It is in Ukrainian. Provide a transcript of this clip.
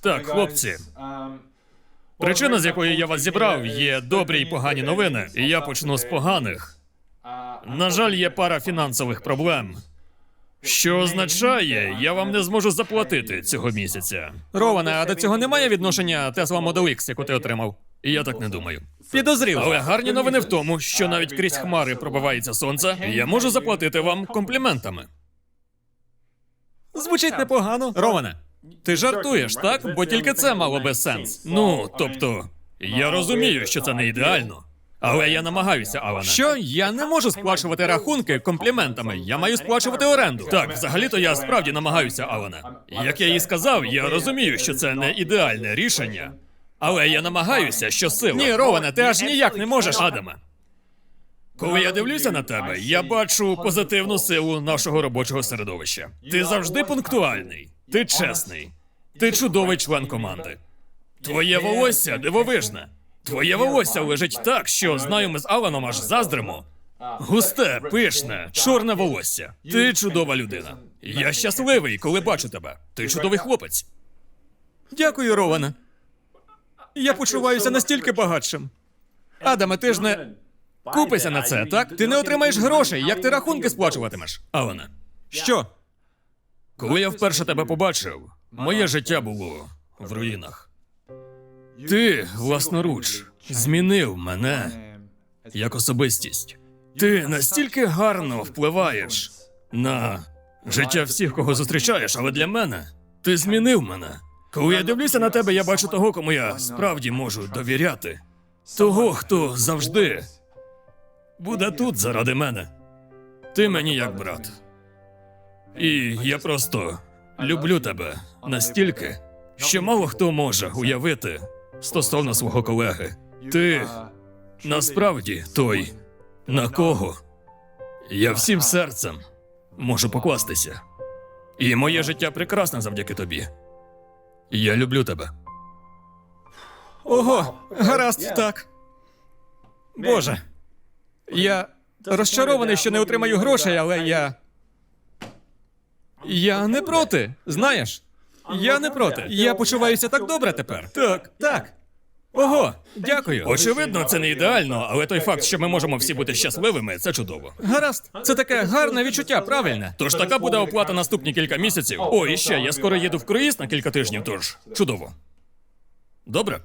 Так, хлопці. Причина, з якої я вас зібрав, є добрі й погані новини, і я почну з поганих. На жаль, є пара фінансових проблем. Що означає, я вам не зможу заплатити цього місяця. Роване, а до цього немає відношення Tesla Model X, яку ти отримав? Я так не думаю. Підозріло. Але гарні новини в тому, що навіть крізь хмари пробивається сонце, я можу заплатити вам компліментами. Звучить непогано. Роване, ти жартуєш, так? Бо тільки це мало би сенс. Ну, тобто, я розумію, що це не ідеально. Але я намагаюся, Алана. Що? Я не можу сплачувати рахунки компліментами. Я маю сплачувати оренду. Так, взагалі-то я справді намагаюся, Алана. Як я їй сказав, я розумію, що це не ідеальне рішення. Але я намагаюся що щосили. Ні, Роване, ти аж ніяк не можеш, Адаме. Коли я дивлюся на тебе, я бачу позитивну силу нашого робочого середовища. Ти завжди пунктуальний, ти чесний, ти чудовий член команди. Твоє волосся дивовижне. Твоє волосся лежить так, що знаю, ми з Аланом аж заздримо. Густе, пишне, чорне волосся. Ти чудова людина. Я щасливий, коли бачу тебе. Ти чудовий хлопець. Дякую, Роване. Я почуваюся настільки багатшим. Адаме, ти ж не. Купися на це, так? Ти не отримаєш грошей, як ти рахунки сплачуватимеш. Алане. Що? Коли я вперше тебе побачив, моє життя було в руїнах. Ти, власноруч, змінив мене як особистість. Ти настільки гарно впливаєш на життя всіх, кого зустрічаєш, але для мене ти змінив мене. Коли я дивлюся на тебе, я бачу того, кому я справді можу довіряти. Того, хто завжди буде тут заради мене. Ти мені як брат. І я просто люблю тебе настільки, що мало хто може уявити стосовно свого колеги. Ти насправді той, на кого я всім серцем можу покластися. І моє життя прекрасне завдяки тобі. Я люблю тебе. Ого, гаразд, так. Боже. Я розчарований, що не отримаю грошей, але я. Я не проти, знаєш? Я не проти. Я почуваюся так добре тепер. Так, так. Ого, дякую. Очевидно, це не ідеально, але той факт, що ми можемо всі бути щасливими, це чудово. Гаразд, це таке гарне відчуття, правильне. Тож така буде оплата наступні кілька місяців. О, і ще я скоро їду в круїз на кілька тижнів, тож чудово. Добре.